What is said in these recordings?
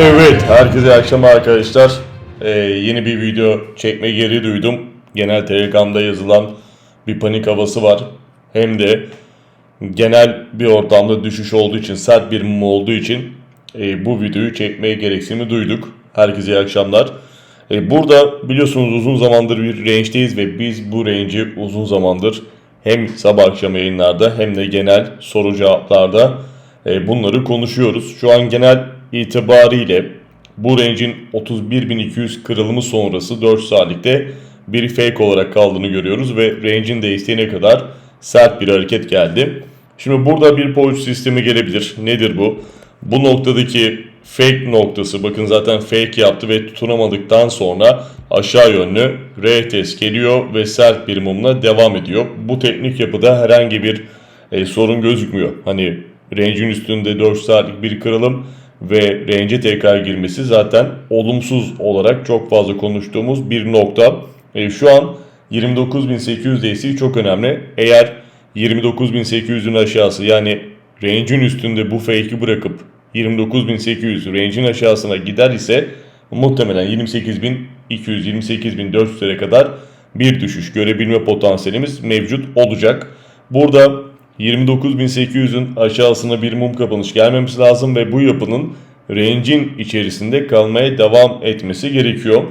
Evet, herkese iyi akşamlar arkadaşlar. Ee, yeni bir video çekme geri duydum. Genel Telegram'da yazılan bir panik havası var. Hem de genel bir ortamda düşüş olduğu için, sert bir mum olduğu için e, bu videoyu çekmeye gereksinimi duyduk. Herkese iyi akşamlar. E, burada biliyorsunuz uzun zamandır bir range'deyiz ve biz bu range'i uzun zamandır hem sabah akşam yayınlarda hem de genel soru cevaplarda e, bunları konuşuyoruz. Şu an genel itibariyle bu range'in 31.200 kırılımı sonrası 4 saatlikte bir fake olarak kaldığını görüyoruz ve range'in değiştiğine kadar sert bir hareket geldi. Şimdi burada bir pouch sistemi gelebilir. Nedir bu? Bu noktadaki fake noktası bakın zaten fake yaptı ve tutunamadıktan sonra aşağı yönlü retest geliyor ve sert bir mumla devam ediyor. Bu teknik yapıda herhangi bir e, sorun gözükmüyor. Hani range'in üstünde 4 saatlik bir kırılım ve range'e tekrar girmesi zaten olumsuz olarak çok fazla konuştuğumuz bir nokta. E, şu an 29.800 desteği çok önemli. Eğer 29.800'ün aşağısı yani range'in üstünde bu fake'i bırakıp 29.800 range'in aşağısına gider ise muhtemelen 28.200-28.400'lere kadar bir düşüş görebilme potansiyelimiz mevcut olacak. Burada 29.800'ün aşağısına bir mum kapanış gelmemesi lazım ve bu yapının range'in içerisinde kalmaya devam etmesi gerekiyor.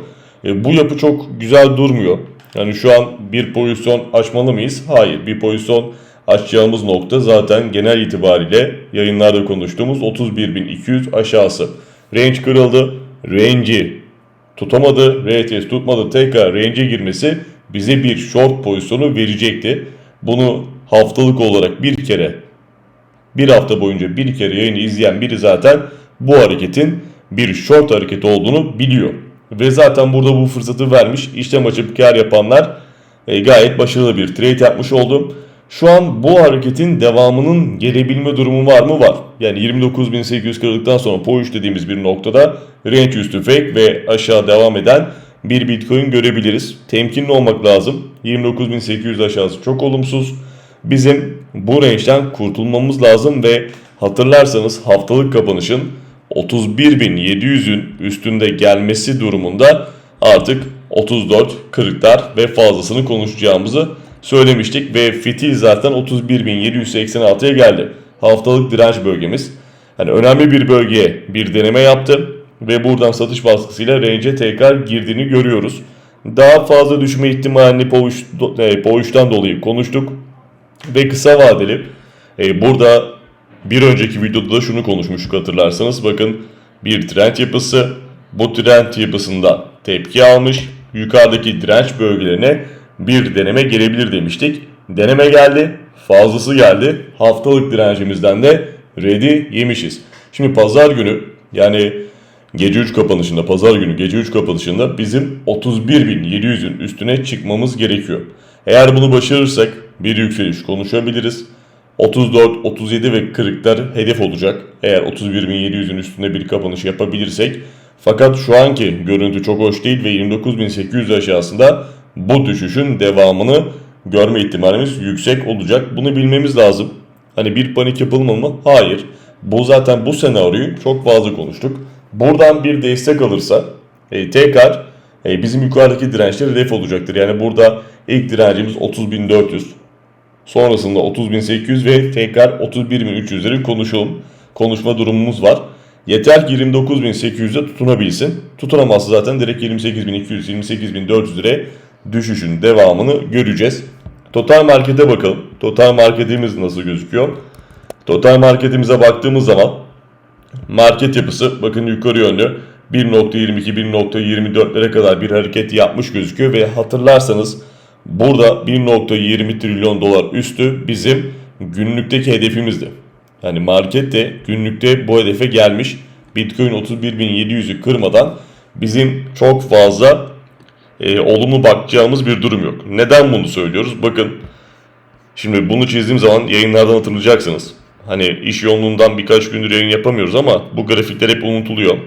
E, bu yapı çok güzel durmuyor. Yani şu an bir pozisyon açmalı mıyız? Hayır. Bir pozisyon açacağımız nokta zaten genel itibariyle yayınlarda konuştuğumuz 31.200 aşağısı. Range kırıldı. Range'i tutamadı. RTS tutmadı. Tekrar range'e girmesi bize bir short pozisyonu verecekti. Bunu haftalık olarak bir kere bir hafta boyunca bir kere yayını izleyen biri zaten bu hareketin bir short hareket olduğunu biliyor. Ve zaten burada bu fırsatı vermiş. İşlem açıp kar yapanlar e, gayet başarılı bir trade yapmış oldu. Şu an bu hareketin devamının gelebilme durumu var mı? Var. Yani 29.800 kırıldıktan sonra push dediğimiz bir noktada range üstü fake ve aşağı devam eden bir bitcoin görebiliriz. Temkinli olmak lazım. 29.800 aşağısı çok olumsuz. Bizim bu range'den kurtulmamız lazım ve hatırlarsanız haftalık kapanışın 31.700'ün üstünde gelmesi durumunda artık 34, 40'lar ve fazlasını konuşacağımızı söylemiştik ve fitil zaten 31.786'ya geldi. Haftalık direnç bölgemiz. Yani önemli bir bölgeye bir deneme yaptı ve buradan satış baskısıyla range'e tekrar girdiğini görüyoruz. Daha fazla düşme ihtimalini Poğuş'tan dolayı konuştuk. Ve kısa vadeli e, burada bir önceki videoda da şunu konuşmuştuk hatırlarsanız. Bakın bir trend yapısı bu trend yapısında tepki almış. Yukarıdaki direnç bölgelerine bir deneme gelebilir demiştik. Deneme geldi. Fazlası geldi. Haftalık direncimizden de ready yemişiz. Şimdi pazar günü yani gece 3 kapanışında pazar günü gece 3 kapanışında bizim 31.700'ün üstüne çıkmamız gerekiyor. Eğer bunu başarırsak bir yükseliş konuşabiliriz. 34, 37 ve 40'lar hedef olacak. Eğer 31.700'ün üstünde bir kapanış yapabilirsek. Fakat şu anki görüntü çok hoş değil ve 29.800 aşağısında bu düşüşün devamını görme ihtimalimiz yüksek olacak. Bunu bilmemiz lazım. Hani bir panik yapılmalı mı? Hayır. Bu zaten bu senaryoyu çok fazla konuştuk. Buradan bir destek alırsa e, tekrar e, bizim yukarıdaki dirençler hedef olacaktır. Yani burada ilk direncimiz 30.400. Sonrasında 30.800 ve tekrar 31.300'leri konuşalım. Konuşma durumumuz var. Yeter ki 29.800'e tutunabilsin. Tutunamazsa zaten direkt 28.200, 28.400 liraya düşüşün devamını göreceğiz. Total markete bakalım. Total marketimiz nasıl gözüküyor? Total marketimize baktığımız zaman market yapısı bakın yukarı yönlü 1.22-1.24'lere kadar bir hareket yapmış gözüküyor ve hatırlarsanız burada 1.20 trilyon dolar üstü bizim günlükteki hedefimizdi. Yani market de günlükte bu hedefe gelmiş. Bitcoin 31.700'ü kırmadan bizim çok fazla e, olumlu bakacağımız bir durum yok. Neden bunu söylüyoruz? Bakın şimdi bunu çizdiğim zaman yayınlardan hatırlayacaksınız. Hani iş yoğunluğundan birkaç gündür yayın yapamıyoruz ama bu grafikler hep unutuluyor.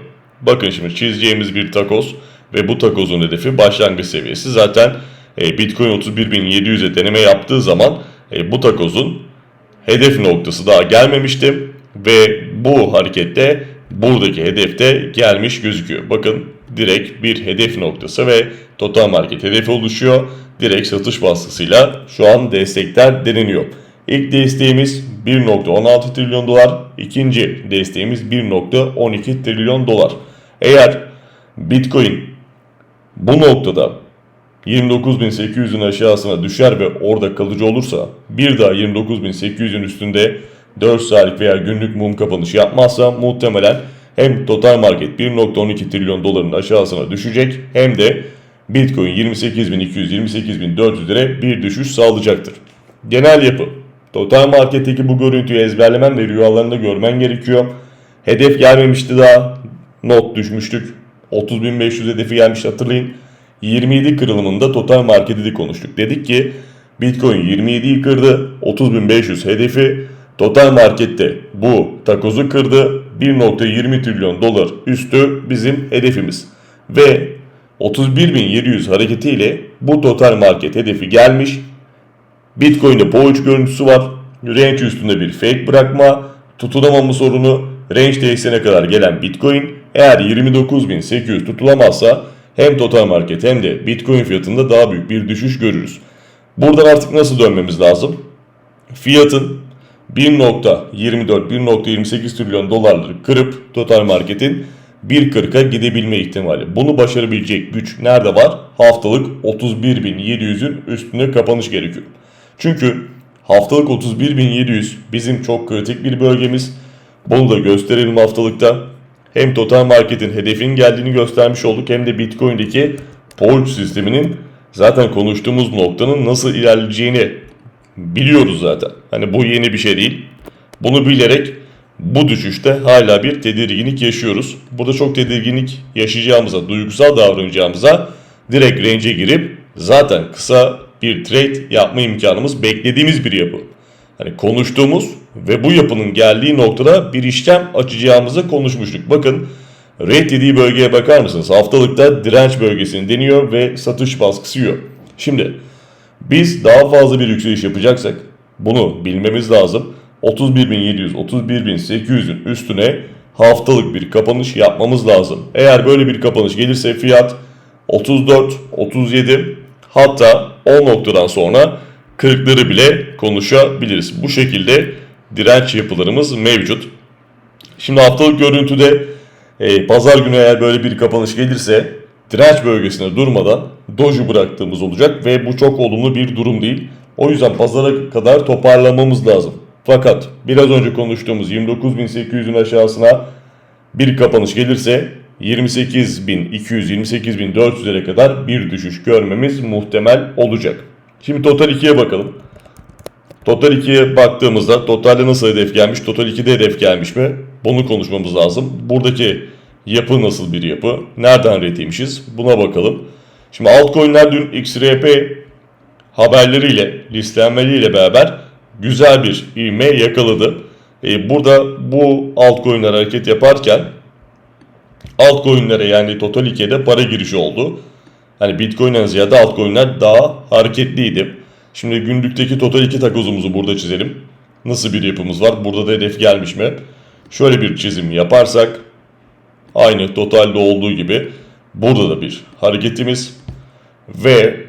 Bakın şimdi çizeceğimiz bir takoz ve bu takozun hedefi başlangıç seviyesi. Zaten e, Bitcoin 31.700'e deneme yaptığı zaman e, bu takozun hedef noktası daha gelmemişti ve bu harekette buradaki hedefte gelmiş gözüküyor. Bakın direkt bir hedef noktası ve total market hedefi oluşuyor. Direkt satış baskısıyla şu an destekler deneniyor. İlk desteğimiz 1.16 trilyon dolar. ikinci desteğimiz 1.12 trilyon dolar. Eğer Bitcoin bu noktada 29.800'ün aşağısına düşer ve orada kalıcı olursa bir daha 29.800'ün üstünde 4 saatlik veya günlük mum kapanışı yapmazsa muhtemelen hem total market 1.12 trilyon doların aşağısına düşecek hem de Bitcoin 28.200-28.400'lere bir düşüş sağlayacaktır. Genel yapı Total marketteki bu görüntüyü ezberlemen ve rüyalarında görmen gerekiyor. Hedef gelmemişti daha. Not düşmüştük. 30.500 hedefi gelmişti hatırlayın. 27 kırılımında total marketi de konuştuk. Dedik ki Bitcoin 27'yi kırdı. 30.500 hedefi total markette bu takozu kırdı. 1.20 trilyon dolar üstü bizim hedefimiz. Ve 31.700 hareketiyle bu total market hedefi gelmiş. Bitcoin'de boğuç görüntüsü var. Range üstünde bir fake bırakma, tutulamama sorunu, range değişene kadar gelen Bitcoin eğer 29.800 tutulamazsa hem total market hem de Bitcoin fiyatında daha büyük bir düşüş görürüz. Buradan artık nasıl dönmemiz lazım? Fiyatın 1.24-1.28 trilyon dolarları kırıp total marketin 1.40'a gidebilme ihtimali. Bunu başarabilecek güç nerede var? Haftalık 31.700'ün üstünde kapanış gerekiyor. Çünkü haftalık 31.700 bizim çok kritik bir bölgemiz. Bunu da gösterelim haftalıkta. Hem total marketin hedefinin geldiğini göstermiş olduk hem de Bitcoin'deki Pulse sisteminin zaten konuştuğumuz noktanın nasıl ilerleyeceğini biliyoruz zaten. Hani bu yeni bir şey değil. Bunu bilerek bu düşüşte hala bir tedirginlik yaşıyoruz. Burada çok tedirginlik yaşayacağımıza, duygusal davranacağımıza direkt range'e girip zaten kısa bir trade yapma imkanımız beklediğimiz bir yapı. Hani konuştuğumuz ve bu yapının geldiği noktada bir işlem açacağımızı konuşmuştuk. Bakın red dediği bölgeye bakar mısınız? Haftalıkta direnç bölgesini deniyor ve satış baskısı yiyor. Şimdi biz daha fazla bir yükseliş yapacaksak bunu bilmemiz lazım. 31.700, 31.800'ün üstüne haftalık bir kapanış yapmamız lazım. Eğer böyle bir kapanış gelirse fiyat 34, 37 hatta o noktadan sonra 40'ları bile konuşabiliriz. Bu şekilde direnç yapılarımız mevcut. Şimdi haftalık görüntüde e, pazar günü eğer böyle bir kapanış gelirse direnç bölgesine durmadan doju bıraktığımız olacak ve bu çok olumlu bir durum değil. O yüzden pazara kadar toparlamamız lazım. Fakat biraz önce konuştuğumuz 29.800'ün aşağısına bir kapanış gelirse 28.200-28.400'lere kadar bir düşüş görmemiz muhtemel olacak. Şimdi Total 2'ye bakalım. Total 2'ye baktığımızda totalde nasıl hedef gelmiş, Total 2'de hedef gelmiş mi? Bunu konuşmamız lazım. Buradaki yapı nasıl bir yapı? Nereden üretiymişiz? Buna bakalım. Şimdi altcoin'ler dün XRP haberleriyle, listelenmeleriyle beraber güzel bir ivme yakaladı. Ee, burada bu altcoin'ler hareket yaparken altcoin'lere yani Total 2'ye para girişi oldu. Hani Bitcoin'den ziyade altcoin'ler daha hareketliydi. Şimdi günlükteki Total 2 takozumuzu burada çizelim. Nasıl bir yapımız var? Burada da hedef gelmiş mi? Şöyle bir çizim yaparsak aynı totalde olduğu gibi burada da bir hareketimiz ve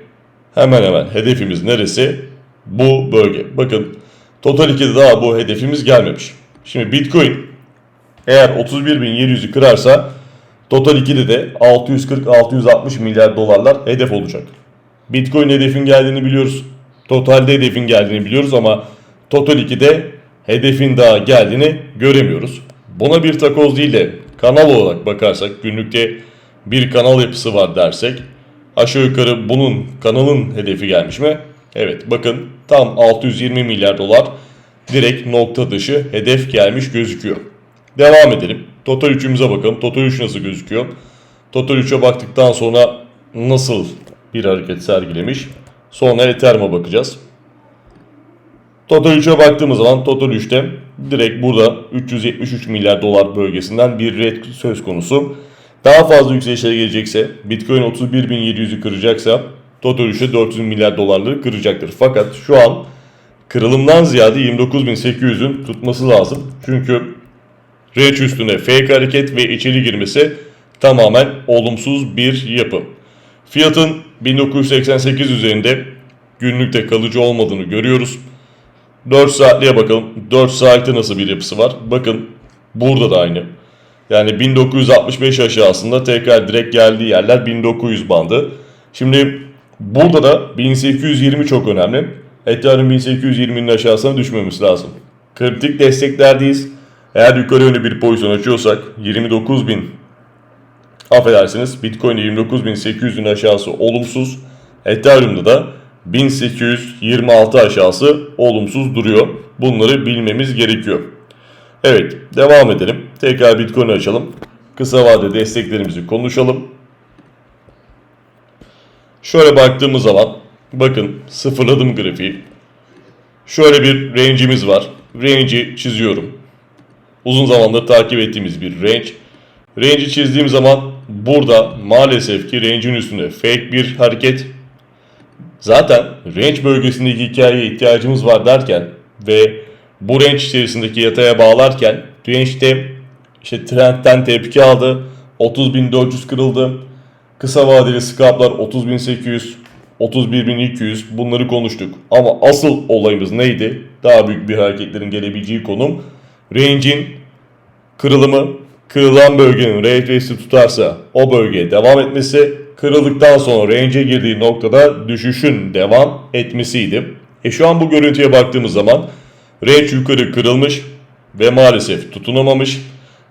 hemen hemen hedefimiz neresi? Bu bölge. Bakın Total 2'de daha bu hedefimiz gelmemiş. Şimdi Bitcoin eğer 31.700'ü kırarsa Total 2'de de 640-660 milyar dolarlar hedef olacak. Bitcoin hedefin geldiğini biliyoruz. Totalde hedefin geldiğini biliyoruz ama Total 2'de hedefin daha geldiğini göremiyoruz. Buna bir takoz değil de kanal olarak bakarsak günlükte bir kanal yapısı var dersek aşağı yukarı bunun kanalın hedefi gelmiş mi? Evet bakın tam 620 milyar dolar direkt nokta dışı hedef gelmiş gözüküyor. Devam edelim. Total 3'ümüze bakalım. Total 3 nasıl gözüküyor? Total 3'e baktıktan sonra nasıl bir hareket sergilemiş? Sonra Ethereum'a bakacağız. Total 3'e baktığımız zaman Total 3'te direkt burada 373 milyar dolar bölgesinden bir red söz konusu. Daha fazla yükselişlere gelecekse Bitcoin 31.700'ü kıracaksa Total 3'e 400 milyar dolarları kıracaktır. Fakat şu an kırılımdan ziyade 29.800'ün tutması lazım. Çünkü Range üstüne fake hareket ve içeri girmesi tamamen olumsuz bir yapı. Fiyatın 1988 üzerinde günlükte kalıcı olmadığını görüyoruz. 4 saatliğe bakalım. 4 saatte nasıl bir yapısı var? Bakın burada da aynı. Yani 1965 aşağısında tekrar direkt geldiği yerler 1900 bandı. Şimdi burada da 1820 çok önemli. Ethereum 1820'nin aşağısına düşmemiz lazım. Kritik desteklerdeyiz. Eğer yukarı yönlü bir pozisyon açıyorsak 29.000 affedersiniz Bitcoin'de 29.800'ün aşağısı olumsuz. Ethereum'da da 1826 aşağısı olumsuz duruyor. Bunları bilmemiz gerekiyor. Evet devam edelim. Tekrar Bitcoin'i açalım. Kısa vade desteklerimizi konuşalım. Şöyle baktığımız zaman bakın sıfırladım grafiği. Şöyle bir range'imiz var. Range'i çiziyorum. Uzun zamandır takip ettiğimiz bir range. Range'i çizdiğim zaman burada maalesef ki range'in üstünde fake bir hareket. Zaten range bölgesindeki hikayeye ihtiyacımız var derken ve bu range içerisindeki yataya bağlarken range'de işte trendten tepki aldı. 30.400 kırıldı. Kısa vadeli scalplar 30.800, 31.200 bunları konuştuk. Ama asıl olayımız neydi? Daha büyük bir hareketlerin gelebileceği konum. Range'in kırılımı, kırılan bölgenin retracesi tutarsa o bölgeye devam etmesi, kırıldıktan sonra range'e girdiği noktada düşüşün devam etmesiydi. E şu an bu görüntüye baktığımız zaman range yukarı kırılmış ve maalesef tutunamamış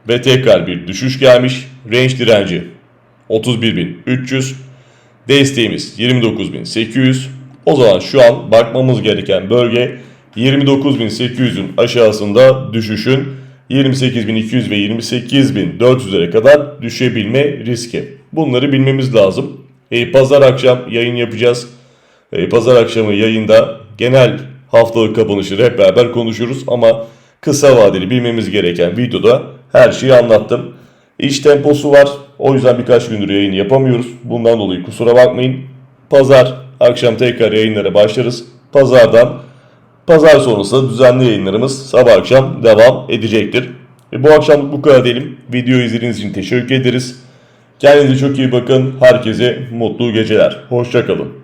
ve tekrar bir düşüş gelmiş. Range direnci 31.300 desteğimiz 29.800 o zaman şu an bakmamız gereken bölge 29.800'ün aşağısında düşüşün 28.200 ve 28.400'lere kadar düşebilme riski. Bunları bilmemiz lazım. E, pazar akşam yayın yapacağız. E, pazar akşamı yayında genel haftalık kapanışları hep beraber konuşuruz ama kısa vadeli bilmemiz gereken videoda her şeyi anlattım. İş temposu var. O yüzden birkaç gündür yayın yapamıyoruz. Bundan dolayı kusura bakmayın. Pazar akşam tekrar yayınlara başlarız. Pazardan pazar sonrası düzenli yayınlarımız sabah akşam devam edecektir. E bu akşam bu kadar diyelim. Videoyu izlediğiniz için teşekkür ederiz. Kendinize çok iyi bakın. Herkese mutlu geceler. Hoşçakalın.